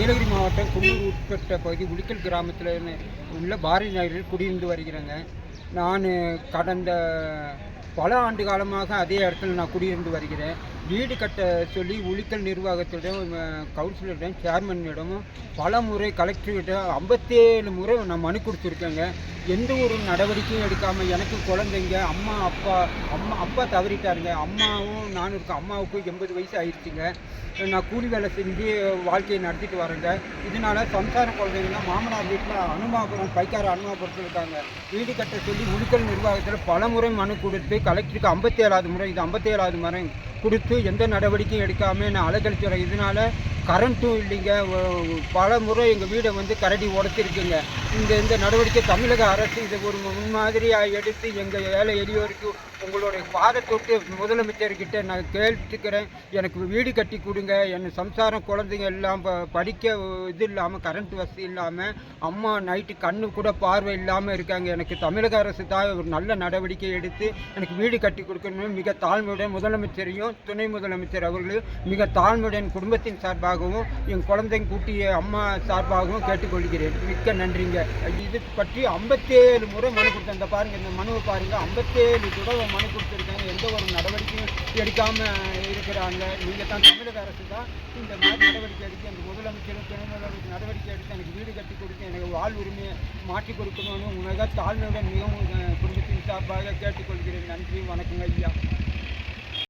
நீலகிரி மாவட்டம் குன்னூர் உட்பட்ட பகுதி உளிக்கல் கிராமத்தில் உள்ள பாரதி நகரில் குடியிருந்து வருகிறேங்க. நான் கடந்த பல ஆண்டு காலமாக அதே இடத்துல நான் குடியிருந்து வருகிறேன். வீடு கட்ட சொல்லி உளிக்கல் நிர்வாகத்திடம் கவுன்சிலரிடம் சேர்மனிடமும் பல முறை கலெக்டர்கிட்ட ஐம்பத்தேழு முறை நான் மனு கொடுத்துருக்கேங்க. எந்த ஒரு நடவடிக்கையும் எடுக்காமல் எனக்கு குழந்தைங்க அம்மா அப்பா அம்மா அப்பா தவறிட்டாருங்க. அம்மாவும் நானும் இருக்கேன் அம்மாவுக்கும் எண்பது வயசு ஆயிடுச்சுங்க நான் கூலி வேலை செஞ்சு வாழ்க்கையை நடத்திட்டு வரேங்க. இதனால சம்சார குழந்தைங்கன்னா மாமனார் வீட்டில் அனுமாபுரம் பைக்கார அனுமாபுரத்தில் இருக்காங்க. வீடு கட்ட சொல்லி உழுக்கல் நிர்வாகத்தில் பல முறை மனு கொடுத்து கலெக்டருக்கு ஐம்பத்தேழாவது முறை இது ஐம்பத்தேழாவது முறை கொடுத்து எந்த நடவடிக்கையும் எடுக்காமல் நான் அலைக்கழிச்சு வரேன் இதனால கரண்ட்டும் இல்லைங்க. பல முறை எங்கள் வீடை வந்து கரடி உடச்சிருக்குங்க. இந்த இந்த நடவடிக்கை தமிழக அரசு இதை ஒரு முன்மாதிரியாக எடுத்து எங்கள் ஏழை எளியோருக்கு உங்களுடைய பாதத்தொட்டு முதலமைச்சர்கிட்ட நான் கேட்டுக்கிறேன். எனக்கு வீடு கட்டி கொடுங்க. என் சம்சாரம் குழந்தைங்க எல்லாம் படிக்க இது இல்லாமல் கரண்ட் வசதி இல்லாமல் அம்மா நைட்டு கண்ணு கூட பார்வை இல்லாமல் இருக்காங்க. எனக்கு தமிழக அரசு தான் ஒரு நல்ல நடவடிக்கை எடுத்து எனக்கு வீடு கட்டி கொடுக்கணும்னு மிக தாழ்மையுடன் முதலமைச்சரையும் துணை முதலமைச்சர் அவர்களையும் மிக தாழ்மையுடன் குடும்பத்தின் சார்பாக சார்பாகவும் என் குழந்தைங்க கூட்டிய அம்மா சார்பாகவும் கேட்டுக்கொள்கிறேன். மிக்க நன்றிங்க. இது பற்றி ஐம்பத்தேழு முறை மனு கொடுத்தேன். இந்த பாருங்க இந்த மனுவை பாருங்கள் ஐம்பத்தேழு தடவை மனு கொடுத்துருக்காங்க. எந்த ஒரு நடவடிக்கையும் எடுக்காம இருக்கிறாங்க. நீங்கள் தான் தமிழக அரசு தான் இந்த மாதிரி நடவடிக்கை எடுத்து அந்த முதலமைச்சரும் துணை முதலமைச்சர் நடவடிக்கை எடுத்து எனக்கு வீடு கட்டி கொடுத்து எனக்கு வாழ் உரிமையை மாற்றி கொடுக்கணும்னு உலக தாழ்மையுடன் மிகவும் குடும்பத்தின் சார்பாக கேட்டுக்கொள்கிறேன். நன்றி வணக்கங்க ஐயா.